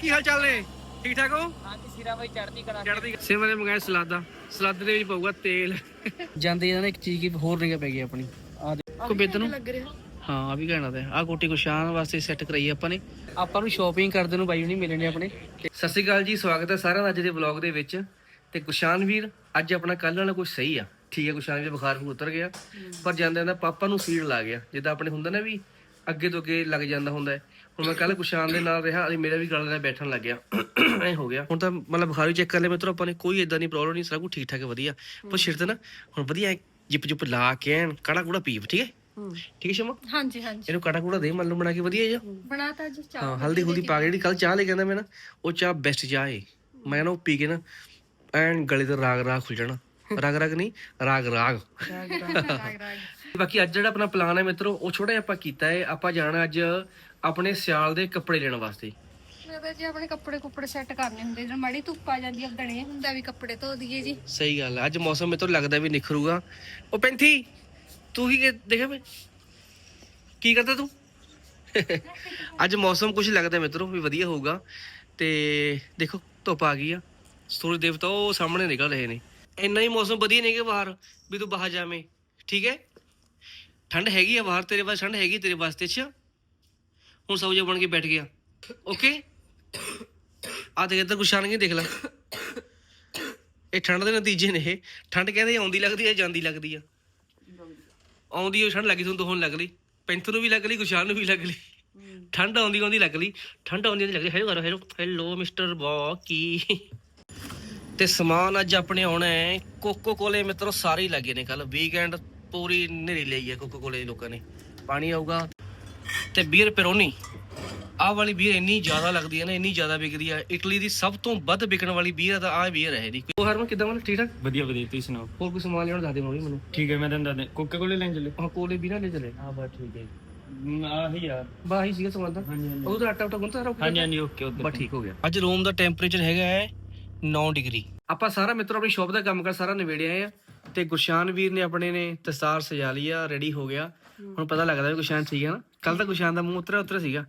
ਕੀ ਹਾਲ ਚਾਲ ਨੇ? ਠੀਕ ਠਾਕ ਹੋ? ਹਾਂਜੀ ਸਿਰਾ ਬਾਈ ਚੜਦੀ ਕਲਾ ਚੜਦੀ ਸਿਮਰ ਨੇ ਮੰਗਾਇਆ ਸਲਾਦਾ। ਸਲਾਦ ਦੇ ਵਿੱਚ ਪਊਗਾ ਤੇਲ। ਜਾਂਦੇ ਇਹਨਾਂ ਨੇ ਇੱਕ ਚੀਜ਼ ਕੀ ਹੋਰ ਨਿਗਾ ਪੈ ਗਈ ਆਪਣੀ। ਆ ਦੇਖੋ। ਬਿੱਦ ਨੂੰ? ਹਾਂ ਆ ਵੀ ਕਹਿਣਾ ਤੇ। ਆ ਕੋਟੀ ਕੁਸ਼ਾਨ ਵਾਸਤੇ ਸੈੱਟ ਕਰਾਈ ਆਪਾਂ ਨੇ। ਆਪਾਂ ਨੂੰ ਸ਼ਾਪਿੰਗ ਕਰਦੇ ਨੂੰ ਬਾਈ ਨਹੀਂ ਮਿਲੇ ਨੇ ਆਪਣੇ ਸਤਿ ਸ਼੍ਰੀ ਅਕਾਲ ਜੀ ਸਵਾਗਤ ਹੈ ਸਾਰਿਆਂ ਦਾ ਅੱਜ ਦੇ ਵਲੌਗ ਦੇ ਵਿੱਚ। ਤੇ ਕੁਸ਼ਾਨ ਵੀਰ ਅੱਜ ਆਪਣਾ ਕੱਲ ਵਾਲਾ ਕੁਝ ਸਹੀ ਆ। ਠੀਕ ਹੈ ਕੁਸ਼ਾਨ ਵੀਰ ਬੁਖਾਰ ਨੂੰ ਉਤਰ ਗਿਆ। ਪਰ ਜਾਂਦੇ ਜਾਂਦਾ ਪਾਪਾ ਨੂੰ ਸੀੜ ਲਾ ਗਿਆ। ਜਿੱਦਾਂ ਆਪਣੇ ਹੁੰਦਾ ਨਾ ਵੀ ਅੱਗੇ ਤੋਂ ਅੱਗੇ ਲੱਗ ਜਾਂਦਾ ਹੁੰਦਾ ਹੈ। ਹੁਣ ਮੈਂ ਕੱਲ ਕੁਸ਼ਾਨ ਦੇ ਨਾਲ ਰਿਹਾ ਅਜੇ ਮੇਰਾ ਵੀ ਗਲ ਨਾਲ ਬੈਠਣ ਲੱਗ ਗਿਆ। ਐ ਹੋ ਗਿਆ। ਹੁਣ ਤਾਂ ਮਤਲਬ ਬੁਖਾਰ ਚੈੱਕ ਕਰ ਲਿਆ ਮਿੱਤਰੋ ਆਪਾਂ ਨੇ ਕੋਈ ਇਦਾਂ ਦੀ ਪ੍ਰੋਬਲਮ ਨਹੀਂ ਸਾਰਾ ਕੁਝ ਠੀਕ ਠਾਕ ਵਧੀਆ। ਪਰ ਸਿਰ ਤੇ ਨਾ ਹੁਣ ਵਧੀਆ ਜਿਪ ਜਿਪ ਲਾ ਕੇ ਐਨ ਕਾੜਾ ਕੂੜਾ ਪੀਵ ਠੀਕ ਹੈ? ਠੀਕ ਹੈ ਸ਼ਮਾ? ਹਾਂਜੀ ਹਾਂਜੀ। ਇਹਨੂੰ ਕਾੜਾ ਕੂੜਾ ਦੇ ਮੰਨ ਲਓ ਬਣਾ ਕੇ ਵਧੀਆ ਜਿਹਾ। ਬਣਾਤਾ ਜੀ ਚਾਹ ਹਾਂ ਹਲਦੀ ਹੁਲਦੀ ਪਾ ਕੇ ਜਿਹੜੀ ਕੱਲ ਚਾਹ ਲੈ ਕਹਿੰਦਾ ਮੈਂ ਨਾ ਉਹ ਚਾਹ ਬੈਸਟ ਚਾਹ ਏ। ਮੈਂ ਨਾ ਉਹ ਪੀ ਕੇ ਨਾ ਐਨ ਗਲੇ ਤੇ ਰਾਗ ਰਾਗ ਖੁੱਲ ਜਾਣਾ। ਰਾਗ ਰਾਗ ਨਹੀਂ ਰਾਗ ਰਾਗ। ਬਾਕੀ ਅੱਜ ਜਿਹੜਾ ਆਪਣਾ ਪਲਾਨ ਹੈ ਮਿੱਤਰੋ ਉਹ ਛੋਟਾ ਜਿਹਾ ਆਪਾਂ ਕੀਤਾ ਹੈ ਆਪਾਂ ਜਾਣਾ ਅੱਜ ਆਪਣੇ ਸਿਆਲ ਦੇ ਕੱਪੜੇ ਲੈਣ ਵਾਸਤੇ। ਮੈਂ ਤਾਂ ਜੀ ਆਪਣੇ ਕੱਪੜੇ ਕੁੱਪੜੇ ਸੈੱਟ ਕਰਨੇ ਹੁੰਦੇ ਜਦੋਂ ਮਾੜੀ ਧੁੱਪ ਆ ਜਾਂਦੀ ਆ ਦਣੇ ਹੁੰਦਾ ਵੀ ਕੱਪੜੇ ਧੋ ਦਈਏ ਜੀ। ਸਹੀ ਗੱਲ ਅੱਜ ਮੌਸਮ ਮਿੱਤਰੋ ਲੱਗਦਾ ਵੀ ਨਿਖਰੂਗਾ। ਉਹ ਪੈਂਥੀ ਤੂੰ ਕੀ ਦੇਖਿਆ ਮੈਂ ਕੀ ਕਰਦਾ ਤੂੰ? ਅੱਜ ਮੌਸਮ ਕੁਝ ਲੱਗਦਾ ਮਿੱਤਰੋ ਵੀ ਵਧੀਆ ਹੋਊਗਾ। ਤੇ ਦੇਖੋ ਧੁੱਪ ਆ ਗਈ ਆ। ਸੂਰਜ ਦੇਵਤਾ ਉਹ ਸਾਹਮਣੇ ਨਿਕਲ ਰਹੇ ਨੇ। ਇੰਨਾ ਹੀ ਮੌਸਮ ਵਧੀਆ ਨਹੀਂ ਕਿ ਬਾਹਰ ਵੀ ਤੂੰ ਬਾਹਰ ਜਾਵੇਂ। ਠੀਕ ਹੈ? ਠੰਡ ਹੈਗੀ ਆ ਬਾਹਰ ਤੇਰੇ ਵਾਸਤੇ ਠੰਡ ਹੈਗੀ ਤੇਰੇ ਵਾਸਤੇ ਅੱਛਾ? ਹੁਣ ਸੌ ਜਾ ਬਣ ਕੇ ਬੈਠ ਗਿਆ। ਓਕੇ ਆ ਦੇਖ ਇੱਧਰ ਗੁਸ਼ਾਨ ਕੀ ਦੇਖ ਲੈ। ਇਹ ਠੰਡ ਦੇ ਨਤੀਜੇ ਨੇ ਇਹ। ਠੰਡ ਕਹਿੰਦੇ ਆਉਂਦੀ ਲੱਗਦੀ ਹੈ ਜਾਂਦੀ ਲੱਗਦੀ ਆ। ਆਉਂਦੀ ਉਹ ਠੰਡ ਲੱਗੀ ਤੁਹਾਨੂੰ ਹੁਣ ਲੱਗ ਲਈ ਪੈਂਥਰ ਨੂੰ ਵੀ ਲੱਗ ਲਈ ਗੁਸ਼ਾਨ ਨੂੰ ਵੀ ਲੱਗ ਲਈ ਠੰਡ ਆਉਂਦੀ ਆਉਂਦੀ ਲੱਗ ਲਈ ਠੰਡ ਆਉਂਦੀ ਆਉਂਦੀ ਲੱਗ ਲਈ ਹੈਲੋ ਕਰੋ ਹੈਲੋ ਹੈਲੋ ਮਿਸਟਰ ਬੌਕੀ ਤੇ ਸਮਾਨ ਅੱਜ ਆਪਣੇ ਆਉਣਾ ਹੈ। ਕੋਕੋ ਕੋਲੇ ਮਿੱਤਰੋ, ਸਾਰੇ ਹੀ ਲੱਗੇ ਨੇ ਕੱਲ ਵੀਕਐਂਡ ਪੂਰੀ ਨੇਰੀ ਲਈ ਹੈ ਕੋਕੋ ਕੋਲੇ ਲੋਕਾਂ ਨੇ। ਪਾਣੀ ਆਊਗਾ। ਤੇ ਬੀਅਰ ਪੇਰੋਨੀ। ਆਹ ਵਾਲੀ ਬੀਅਰ ਇੰਨੀ ਜ਼ਿਆਦਾ ਲੱਗਦੀ ਹੈ ਨਾ ਇੰਨੀ ਜ਼ਿਆਦਾ ਵਿਕਦੀ ਹੈ। ਇਟਲੀ ਦੀ ਸਭ ਤੋਂ ਵੱਧ ਵਿਕਣ ਵਾਲੀ ਬੀਅਰ ਤਾਂ ਆਹ ਬੀਅਰ ਹੈ ਇਹਦੀ। ਉਹ ਹਰਮਨ ਕਿਦਾਂ ਮਨ ਠੀਕ ਠਾਕ? ਵਧੀਆ ਵਧੀਆ ਤੁਸੀਂ ਸੁਣਾਓ? ਹੋਰ ਕੋਈ ਸਮਾਨ ਲੈਣ ਦੱਸ ਦੇ ਮੈਨੂੰ ਮੈਨੂੰ। ਠੀਕ ਹੈ ਮੈਂ ਤੁਹਾਨੂੰ ਦੱਸਦਾ। ਕੋਕੇ ਕੋਲੇ ਲੈਣ ਚੱਲੇ? ਹਾਂ ਕੋਲੇ ਵੀ ਨਾ ਲੈ ਚਲੇ। ਹਾਂ ਬਸ ਠੀਕ ਹੈ ਆਹੀ ਯਾਰ ਬਾਹੀ ਸੀਗਾ ਸਮਾਨ ਹਾਂਜੀ ਉਹ ਤਾਂ ਆਟਾ ਉਟਾ ਗੁੰਨਤਾ ਸਾਰਾ ਹਾਂਜੀ ਹਾਂਜੀ ਓਕੇ ਓਕੇ ਬਸ ਠੀਕ ਹੋ ਗਿਆ। ਅੱਜ ਰੂਮ ਦਾ ਟੈਂਪਰੇਚਰ ਹੈਗਾ ਹੈ 9 ਡਿਗਰੀ। ਆਪਾਂ ਸਾਰਾ ਮਿੱਤਰ ਆਪਣੀ ਸ਼ਾਪ ਦਾ ਕੰਮ ਕਰ ਸਾਰਾ ਨਿਬੇੜਿਆ ਆ ਤੇ ਗੁਸ਼ਾਨ ਵੀਰ ਨੇ ਆਪਣੇ ਨੇ ਸਜਾ ਲਈ ਆ ਰੈਡੀ ਹੋ ਗਿਆ। ਹੁਣ ਪਤਾ ਲੱਗਦਾ ਵੀ ਗੁਸ਼ਾਨ ਠੀਕ ਹੈ ਨਾ। ਕੱਲ ਤਾਂ ਗੁਸ਼ਾਨ ਦਾ ਮੂੰਹ ਉਤਰਾ ਉਤਰਾ ਸੀਗਾ।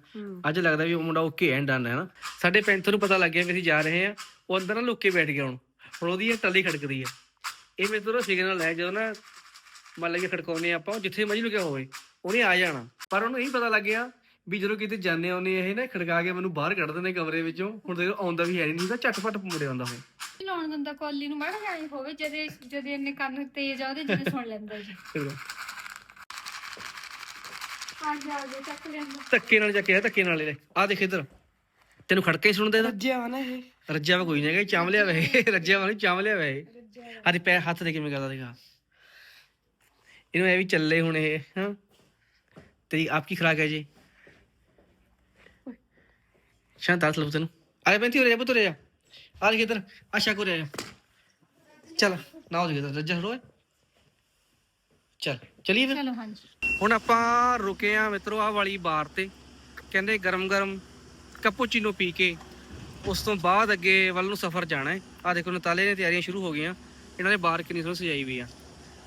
ਅੱਜ ਲੱਗਦਾ ਵੀ ਉਹ ਮੁੰਡਾ ਓਕੇ ਐਂਡ ਡਨ ਹੈ ਨਾ। ਸਾਡੇ ਪੈਂਥਰ ਨੂੰ ਪਤਾ ਲੱਗ ਗਿਆ ਵੀ ਅਸੀਂ ਜਾ ਰਹੇ ਆ ਉਹ ਅੰਦਰ ਨਾ ਲੁੱਕ ਕੇ ਬੈਠ ਗਿਆ ਹੁਣ। ਹੁਣ ਉਹਦੀ ਇਹ ਟੱਲੀ ਖੜਕਦੀ ਹੈ। ਇਹ ਮਿੱਤਰੋ ਸਿਗਨਲ ਹੈ ਜਦੋਂ ਨਾ ਮੰਨ ਲਈਏ ਖੜਕਾਉਨੇ ਆਪਾਂ ਜਿੱਥੇ ਮਰਜ਼ੀ ਲੁਕਿਆ ਹੋਵੇ ਉਹਨੇ ਆ ਜਾਣਾ। ਪਰ ਉਹਨੂੰ ਇਹ ਪਤਾ ਲੱਗ ਗਿਆ ਵੀ ਜਦੋਂ ਕਿਤੇ ਜਾਂਦੇ ਆਉਨੇ ਇਹ ਨਾ ਖੜਕਾ ਕੇ ਮੈਨੂੰ ਬਾਹਰ ਕੱਢ ਦਿੰਦੇ ਕਮਰੇ ਵਿੱਚੋਂ। ਹੁਣ ਦੇਖੋ ਆਉਂਦਾ ਵੀ ਹੈ ਨਹੀਂ ਤਾਂ ਝਟਪਟ ਮੁੜੇ ਆਉਂਦਾ ਹੁਣ ਲਾਉਣ ਦਿੰਦਾ ਕੋਲੀ ਨੂੰ ਮਾੜਾ ਜਾਈ ਹੋਵੇ ਜਦੇ ਜਦੇ ਇੰਨੇ ਕੰਨ ਤੇਜ਼ ਆ ਉਹਦੇ ਸੁਣ ਲੈਂਦਾ ਜੀ। ਫਿਰ ਆ ਜਾ ਆ ਜਾ ਚੱਕ ਲੈਂਦਾ ਧੱਕੇ ਨਾਲ ਚੱਕਿਆ ਧੱਕੇ ਨਾਲ ਲੈ ਆ ਦੇਖ ਇੱਧਰ। ਤੈਨੂੰ ਖੜਕੇ ਸੁਣਦੇ ਦਾ ਰੱਜਿਆ ਨਾ ਇਹ। ਰੱਜਿਆ ਵਾ ਕੋਈ ਨਹੀਂ ਹੈਗਾ ਇਹ ਚਾਂਵਲਿਆ ਵੇ ਰੱਜਿਆ ਵਾ। ਨਹੀਂ ਚਾਂਵਲਿਆ ਵੇ ਹਰੀ ਪੈਰ ਹੱਥ ਦੇ ਕਿਵੇਂ ਕਰਦਾ ਦੇਖਾ ਇਹਨੂੰ ਐ ਵੀ ਚੱਲੇ ਹੁਣ ਇਹ ਹਾਂ। ਤੇਰੀ ਆਪ ਕੀ ਖਰਾਕ ਹੈ ਜੀ? ਸ਼ਾਂਤ ਆਸ ਲਓ ਤੈਨੂੰ। ਆਏ ਬੰਤੀ ਹੋ ਰਿਹਾ ਪੁੱਤ ਰਿਹਾ ਆ ਦੇਖ ਇੱਧਰ ਆਸ਼ਾ ਕੋ ਰਿਹਾ ਚਲ ਨਾ ਹੋ ਜਾਏਗਾ ਰੱਜਾ ਰੋਏ ਚਲ। ਚਲੀਏ ਫਿਰ? ਚਲੋ ਹਾਂਜੀ। ਹੁਣ ਆਪਾਂ ਰੁਕੇ ਆ ਮਿੱਤਰੋ ਆ ਵਾਲੀ ਬਾਰ ਤੇ। ਕਹਿੰਦੇ ਗਰਮ ਗਰਮ ਕੈਪੂਚੀਨੋ ਪੀ ਕੇ ਉਸ ਤੋਂ ਬਾਅਦ ਅੱਗੇ ਵੱਲ ਨੂੰ ਸਫ਼ਰ ਜਾਣਾ ਹੈ। ਆ ਦੇਖੋ ਨਤਾਲੇ ਨੇ ਤਿਆਰੀਆਂ ਸ਼ੁਰੂ ਹੋ ਗਈਆਂ। ਇਹਨਾਂ ਨੇ ਬਾਰ ਕਿੰਨੀ ਸੋਹਣੀ ਸਜਾਈ ਵੀ ਆ।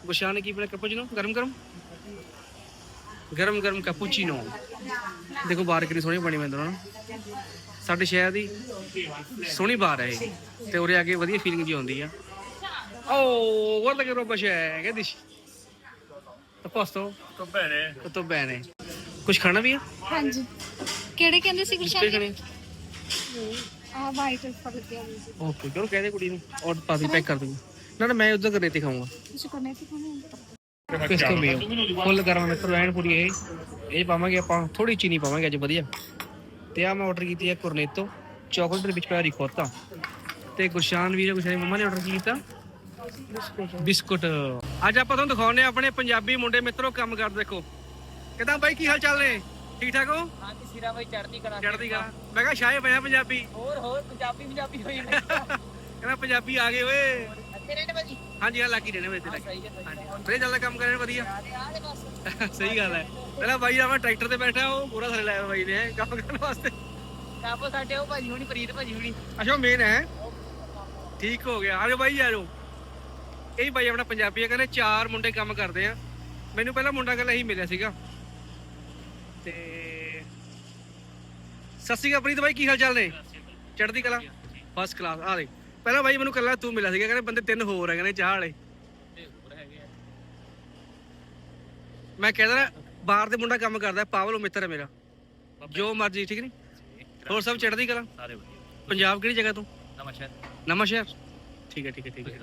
ਗੁਸ਼ਾਨ ਨੇ ਕੀ ਪੀਣਾ ਕੈਪੂਚੀਨੋ ਗਰਮ ਗਰਮ ਗਰਮ ਗਰਮ ਕੈਪੂਚੀਨੋ ਦੇਖੋ ਬਾਰ ਕਿੰਨੀ ਸੋਹਣੀ ਬਣੀ ਮੈਂ ਨਾ। ਸਾਡੇ ਸ਼ਹਿਰ ਦੀ ਸੋਹਣੀ ਬਾਰ ਹੈ ਇਹ। ਤੇ ਉਰੇ ਆ ਕੇ ਵਧੀਆ ਫੀਲਿੰਗ ਜੀ ਆਉਂਦੀ ਆ। ਓ guarda che roba c'è che a posto ਤੋਂ ਭੈਣੇ। tutto bene ਕੁਝ ਖਾਣਾ ਵੀ ਆ? ਹਾਂਜੀ। ਕਿਹੜੇ ਕਹਿੰਦੇ ਸੀ ਗੁਰਸ਼ਾਨ ਆ ਵਾਈਟ ਫਲ ਗਿਆ ਜੀ ਓਕੇ ਕਿਉਂ ਕਹਦੇ ਕੁੜੀ ਨੂੰ। ਔਰ ਪਾ ਦੀ ਪੈਕ ਕਰ ਦੂੰਗਾ ਨਾ ਨਾ ਮੈਂ ਉਧਰ ਕਰੇ ਤੇ ਖਾਊਂਗਾ। ਤੁਸੀਂ ਕੋਨੇ ਤੇ ਖਾਣੇ ਕਿਸ ਤੋਂ ਵੀ ਫੁੱਲ ਗਰਮ ਮਿੱਤਰ ਐਨ ਪੂਰੀ ਇਹ। ਇਹ ਪਾਵਾਂਗੇ ਆਪਾਂ ਥੋੜੀ ਚੀਨੀ ਪਾਵਾਂਗੇ ਅੱਜ ਵਧੀਆ। ਤੇ ਆ ਮੈਂ ਆਰਡਰ ਕੀਤੀ ਹੈ ਕੁਰਨੇਤੋ। ਚਾਕਲੇਟ ਦੇ ਵਿੱਚ ਪਿਆ ਰਿਕੋਤਾ ਤੇ ਗੁਰਸ਼ਾਨ ਵੀਰ ਗੁਰਸ਼ਾਨ ਮੰਮਾ ਨੇ ਆਰਡਰ ਕੀਤਾ? ਬਿਸਕੁਟ। ਅੱਜ ਆਪਾਂ ਤੁਹਾਨੂੰ ਦਿਖਾਉਣੇ ਆ ਆਪਣੇ ਪੰਜਾਬੀ ਮੁੰਡੇ। ਮਿੱਤਰੋ ਕੰਮ ਕਰ ਦੇਖੋ। ਕਿਦਾਂ ਬਾਈ ਕੀ ਹਾਲ ਚਾਲ ਨੇ? ਠੀਕ ਠਾਕ ਹੋ? ਹਾਂਜੀ ਸਿਰਾ ਬਾਈ ਚੜਦੀ ਕਲਾ ਚੜਦੀ ਗਾ ਮੈਂ ਕਿਹਾ ਸ਼ਾਏ ਪਿਆ ਪੰਜਾਬੀ। ਹੋਰ ਹੋਰ ਪੰਜਾਬੀ ਪੰਜਾਬੀ ਹੋਈ ਨੇ ਕਹਿੰਦਾ ਪੰਜਾਬੀ ਆ ਗਏ ਓਏ। ਅੱਛੇ ਰਹਿਣੇ ਭਾਜੀ? ਹਾਂਜੀ ਆ ਲੱਗੀ ਰਹਿਣੇ ਵਿੱਚ ਲੱਗੀ। ਸਹੀ ਹੈ ਸਹੀ ਹੈ। ਬੜੇ ਚੱਲਦਾ ਕੰਮ ਕਰੇ ਵਧੀਆ। ਸਹੀ ਗੱਲ ਹੈ। ਪਹਿਲਾਂ ਬਾਈ ਆਵਾ ਟਰੈਕਟਰ ਤੇ ਬੈਠਾ ਉਹ ਪੂਰਾ ਥੱਲੇ ਲਾਇਆ ਬਾਈ ਨੇ ਕੰਮ ਕਰਨ ਵਾਸਤੇ। ਕਾਪੋ ਸਾਡੇ ਉਹ ਭਾਜੀ ਹੁਣੀ ਪ੍ਰੀਤ ਭਾਜੀ ਹੁਣੀ। ਅੱਛਾ ਮੇਨ ਹੈ। ਠੀਕ ਹੋ ਗਿਆ। ਆਜੋ ਬਾਈ ਆਜੋ ਇਹ ਬਾਈ ਆਪਣਾ ਪੰਜਾਬੀ ਹੈ ਕਹਿੰਦੇ ਚਾਰ ਮੁੰਡੇ ਕੰਮ ਕਰਦੇ ਆ। ਮੈਨੂੰ ਪਹਿਲਾਂ ਮੁੰਡਾ ਕੱਲਾ ਹੀ ਮਿਲਿਆ ਸੀਗਾ। ਤੇ ਸਤਿ ਸ਼੍ਰੀ ਅਕਾਲ ਪ੍ਰੀਤ ਬਾਈ ਕੀ ਹਾਲ ਚਾਲ ਨੇ? ਚੜ੍ਹਦੀ ਕਲਾ? ਫਸਟ ਕਲਾਸ ਆ ਦੇ ਪਹਿਲਾਂ ਬਾਈ ਮੈਨੂੰ ਕੱਲਾ ਤੂੰ ਮਿਲਿਆ ਸੀਗਾ ਕਹਿੰਦੇ ਬੰਦੇ ਤਿੰਨ ਹੋਰ ਹੈਗੇ ਨੇ ਚਾਹ ਵਾਲੇ। ਮੈਂ ਕਹਿੰਦਾ ਬਾਹਰ ਦੇ ਮੁੰਡਾ ਕੰਮ ਕਰਦਾ ਪਾਵਲੋ ਮਿੱਤਰ ਹੈ ਮੇਰਾ। ਜੋ ਮਰਜ਼ੀ ਠੀਕ ਨਹੀਂ? ਹੋਰ ਸਭ ਚੜ੍ਹਦੀ ਕਲਾ? ਸਾਰੇ ਵਧੀਆ। ਪੰਜਾਬ ਕਿਹੜੀ ਜਗ੍ਹਾ ਤੋਂ? ਨਵਾਂ ਸ਼ਹਿਰ ਨਵਾਂ ਸ਼ਹਿਰ ਠੀਕ ਹੈ ਠੀਕ ਹੈ ਠੀਕ ਹੈ।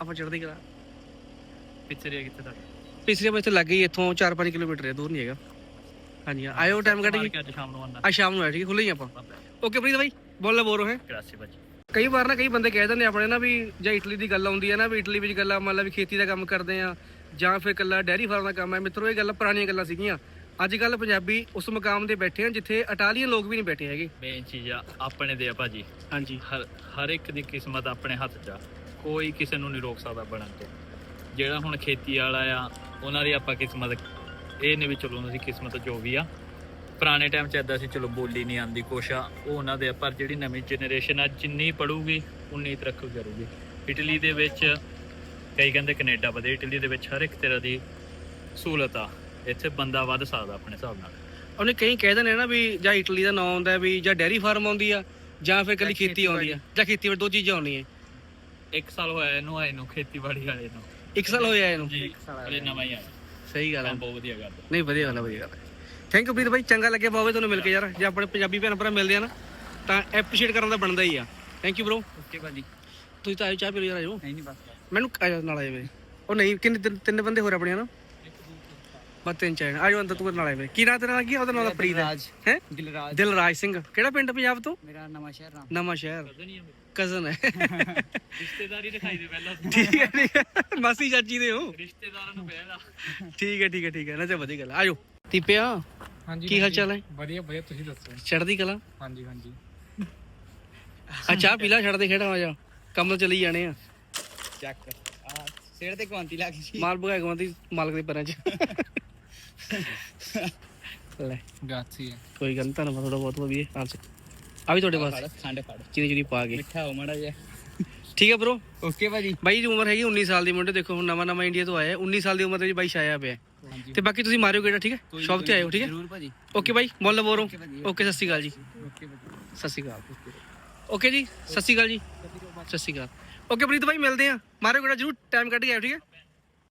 ਆਪਾਂ ਚੜ੍ਹਦੀ ਕਲਾ। ਪਿੱਛੇ ਕਿੱਥੇ ਤੱਕ? ਪਿਛਲੇ ਪਾਸੇ ਲੱਗ ਗਈ ਇੱਥੋਂ 4-5 ਕਿਲੋਮੀਟਰ ਹੈ ਦੂਰ ਨਹੀਂ ਹੈਗਾ। ਹਾਂਜੀ ਆਇਓ ਟਾਈਮ ਕੱਢ ਕੇ। ਅੱਜ ਸ਼ਾਮ ਨੂੰ ਆਉਣਾ ਆ ਸ਼ਾਮ ਨੂੰ ਆਇਆ ਠੀਕ ਹੈ ਖੁੱਲੇ ਹੀ ਆਪਾਂ। ਓਕੇ ਪ੍ਰੀਤ ਬਾਈ ਬੋਲ ਬੋਰੋ ਹੈ ਕਰਾਸੀ ਬੱਜੀ ਕਈ ਵਾਰ ਨਾ ਕਈ ਬੰਦੇ ਕਹਿ ਦਿੰਦੇ ਆਪਣੇ ਨਾ ਵੀ ਜਾਂ ਇਟਲੀ ਦੀ ਗੱਲ ਆਉਂਦੀ ਹੈ ਨਾ ਵੀ ਇਟਲੀ ਵਿੱਚ ਗੱਲਾਂ ਮੰਨ ਲਾ ਵੀ ਖੇਤੀ ਦਾ ਕੰਮ ਕਰਦੇ ਆ ਜਾਂ ਫਿਰ ਕੱਲਾ ਡੈਰੀ ਫਾਰਮ ਦਾ ਕੰਮ ਹੈ। ਮਿੱਤਰੋ ਇਹ ਗੱਲਾਂ ਪੁਰਾਣੀਆਂ ਗੱਲਾਂ ਸੀਗੀਆਂ। ਅੱਜ ਕੱਲ ਪੰਜਾਬੀ ਉਸ ਮਕਾਮ ਤੇ ਬੈਠੇ ਆ ਜਿੱਥੇ ਇਟਾਲੀਅਨ ਲੋਕ ਵੀ ਨਹੀਂ ਬੈਠੇ ਹੈਗੇ। ਮੇਨ ਚੀਜ਼ ਆ ਆਪਣੇ ਦੇ ਆ ਭਾਜੀ। ਹਾਂਜੀ। ਹਰ ਹਰ ਇੱਕ ਦੀ ਕਿਸਮਤ ਆਪਣੇ ਹੱਥ 'ਚ ਆ। ਕੋਈ ਕਿਸੇ ਨੂੰ ਨਹੀਂ ਰੋਕ ਸਕਦਾ ਬਣਨ ਤੋਂ। ਜਿਹੜਾ ਹੁਣ ਖੇਤੀ ਵਾਲਾ ਆ ਉਹਨਾਂ ਦੀ ਆਪਾਂ ਕਿਸਮਤ ਇਹ ਨਹੀਂ ਵੀ ਚਲੋ ਉਹਨਾਂ ਦੀ ਕਿਸਮਤ ਜੋ ਵੀ ਆ। ਪੁਰਾਣੇ ਟਾਈਮ 'ਚ ਐਦਾਂ ਸੀ ਚਲੋ ਬੋਲੀ ਨਹੀਂ ਆਂਦੀ ਕੁਛ ਆ ਉਹ ਉਹਨਾਂ ਦੇ ਆ, ਪਰ ਜਿਹੜੀ ਨਵੀਂ ਜਨਰੇਸ਼ਨ ਆ ਜਿੰਨੀ ਪੜੂਗੀ ਉਨੀ ਤਰੱਕੀ ਕਰੂਗੀ। ਇਟਲੀ ਦੇ ਵਿੱਚ ਕਈ ਕਹਿੰਦੇ ਕੈਨੇਡਾ ਵਧੇ ਇਟਲੀ ਦੇ ਵਿੱਚ ਹਰ ਇੱਕ ਤਰ੍ਹਾਂ ਦੀ ਸਹੂਲਤ ਆ। ਇੱਥੇ ਬੰਦਾ ਵੱਧ ਸਕਦਾ ਆਪਣੇ ਹਿਸਾਬ ਨਾਲ। ਉਹਨੇ ਕਈ ਕਹਿ ਦਿੰਦੇ ਨਾ ਵੀ ਜਾਂ ਇਟਲੀ ਦਾ ਨਾਮ ਆਉਂਦਾ ਵੀ ਜਾਂ ਡੈਰੀ ਫਾਰਮ ਆਉਂਦੀ ਆ ਜਾਂ ਫਿਰ ਕੱਲੀ ਖੇਤੀ ਆਉਂਦੀ ਆ ਜਾਂ ਖੇਤੀਬਾੜੀ ਦੋ ਚੀਜ਼ਾਂ ਆਉਂਦੀਆਂ। ਇੱਕ ਸਾਲ ਹੋਇਆ ਇਹਨੂੰ ਆਏ ਨੂੰ ਖੇਤੀਬਾੜੀ ਵਾਲੇ ਨੂੰ। ਇੱਕ ਸਾਲ ਹੋਇਆ ਇਹਨੂੰ? ਜੀ ਹਲੇ ਨਵਾਂ ਹੀ ਆਇਆ। ਸਹੀ ਗੱਲ ਹੈ ਕੰਮ ਬਹੁਤ ਵਧੀਆ ਕਰਦਾ। ਨਹੀਂ ਵਧੀਆ ਗੱਲ ਹੈ ਵਧੀਆ ਗੱਲ ਹੈ ਥੈਂਕ ਯੂ ਪ੍ਰੀਤ ਬਾਈ ਚੰਗਾ ਲੱਗਿਆ ਬਾਵੇ ਤੁਹਾਨੂੰ ਮਿਲ ਕੇ ਯਾਰ। ਜੇ ਆਪਣੇ ਪੰਜਾਬੀ ਭੈਣ ਭਰਾ ਮਿਲਦੇ ਆ ਨਾ ਤਾਂ ਐਪਰੀਸ਼ੀਏਟ ਕਰਨ ਦਾ ਬਣਦਾ ਹੀ ਆ। ਥੈਂਕ ਯੂ ਬ్రో ਓਕੇ ਭਾਜੀ। ਤੁਸੀਂ ਤਾਂ ਆਇਓ ਚਾਹ ਪੀ ਲਓ ਯਾਰ ਆਇਓ। ਨਹੀਂ ਨਹੀਂ ਬਸ ਮੈਨੂੰ ਆ ਜਾ ਨਾਲ ਆਏ ਮੇਰੇ ਉਹ ਨਹੀਂ ਕਿੰਨੇ ਤਿੰਨ- ਤਿੰਨ ਬੰਦੇ ਹੋਰ ਆਪਣੇ ਹਨਾ ਬਸ ਤਿੰਨ ਚਾਰ। ਆਜੋ ਅੰਦਰ ਤੂੰ ਨਾਲ ਆਏ ਮੇਰੇ ਕੀ ਨਾਂ ਤੇਰਾ ਕੀ ਆ? ਉਹਦਾ ਨਾਮ ਤਾਂ ਪ੍ਰੀਤ ਹੈ। ਹੈ? ਦਿਲਰਾਜ। ਦਿਲਰਾਜ ਸਿੰਘ। ਕਿਹੜਾ ਪਿੰਡ ਪੰਜਾਬ ਤੋਂ? ਮੇਰਾ ਨਵਾਂ ਸ਼ਹਿਰ ਨਾਮ ਨਵਾਂ ਸ਼ਹਿਰ ਕਜ਼ਨ ਹੈ। ਰਿਸ਼ਤੇਦਾਰੀ ਦਿਖਾਈ ਦੇ ਪਹਿਲਾਂ। ਠੀਕ ਹੈ ਠੀਕ ਹੈ। ਮਾਸੀ ਚਾਚੀ ਦੇ ਹੋ। ਰਿਸ਼ਤੇਦਾਰਾਂ ਨੂੰ ਪਹਿਲਾਂ ਠੀਕ ਹੈ ਠੀਕ ਹੈ ਠੀਕ ਹੈ। ਨਾ ਚਾ ਵਧੀਆ ਗੱਲ ਆ। ਆਜੋ। ਦੀਪਿਆ ਹਾਂਜੀ ਕੀ ਹਾਲ ਚਾਲ ਹੈ? ਵਧੀਆ ਵਧੀਆ। ਤੁਸੀਂ ਦੱਸੋ? ਚੜ੍ਹਦੀ ਕਲਾ? ਹਾਂਜੀ ਹਾਂਜੀ। ਆ ਚਾਹ ਪੀ ਲਾ ਛੱਡ ਦੇ ਖੇੜਾ ਆ ਜਾ। ਕੰਮ ਤੋਂ ਚਲੀ ਜਾਣੇ ਆ। ਚੱਕ। ਆ ਸਿਰ ਤੇ ਕੁਆਂਤੀ ਲੱਗ ਗਈ ਮਾਲ ਭਗਾਗਵਾਂ ਦੀ ਮਾਲਕ ਦੇ ਪੈਰਾਂ 'ਚ। ਲੈ। ਗਾਥੀ ਹੈ। ਕੋਈ ਗੱਲ ਨੀ ਧੰਨਵਾਦ ਤੁਹਾਡਾ ਬਹੁਤ ਵਧੀਆ ਆਂਸਰ ਆ ਵੀ ਤੁਹਾਡੇ ਪਾਸ ਖੰਡ ਫੜ ਚੀਨੀ ਚੀਨੀ ਪਾ ਕੇ। ਮਿੱਠਾ ਹੋ ਮੜਾ ਜਿਹਾ। ਠੀਕ ਹੈ ਬ్రో ਓਕੇ ਭਾਜੀ। ਬਾਈ ਦੀ ਉਮਰ ਹੈਗੀ 19 ਸਾਲ ਦੀ ਮੁੰਡੇ ਦੇਖੋ ਹੁਣ ਨਵਾਂ ਨਵਾਂ ਇੰਡੀਆ ਤੋਂ ਆਇਆ ਹੈ। 19 ਸਾਲ ਦੀ ਉਮਰ ਦੇ ਵਿੱਚ ਬਾਈ ਛਾਇਆ ਪਿਆ। ਤੇ ਬਾਕੀ ਤੁਸੀਂ ਮਾਰਿਓ ਗੇੜਾ ਠੀਕ ਹੈ? ਸ਼ਾਪ ਤੇ ਆਇਓ ਠੀਕ ਹੈ? ਜ਼ਰੂਰ ਭਾਜੀ। ਓਕੇ ਬਾਈ ਮੁੱਲ ਬੋਰੋ ਓਕੇ ਸਤਿ ਸ਼੍ਰੀ ਅਕਾਲ ਜੀ। ਓਕੇ ਭਾਜੀ। ਸਤਿ ਸ਼੍ਰੀ ਅਕਾਲ। ਓਕੇ ਜੀ ਸਤਿ ਸ਼੍ਰੀ ਅਕਾਲ ਜੀ। ਸਤਿ ਸ਼੍ਰੀ ਅਕਾਲ। ਓਕੇ ਪ੍ਰੀਤ ਭਾਈ ਮਿਲਦੇ ਆ ਮਾਰਿਓ ਗੇੜਾ ਜਰੂਰ ਟਾਈਮ ਕੱਢ ਕੇ ਆਇਓ ਠੀਕ ਹੈ?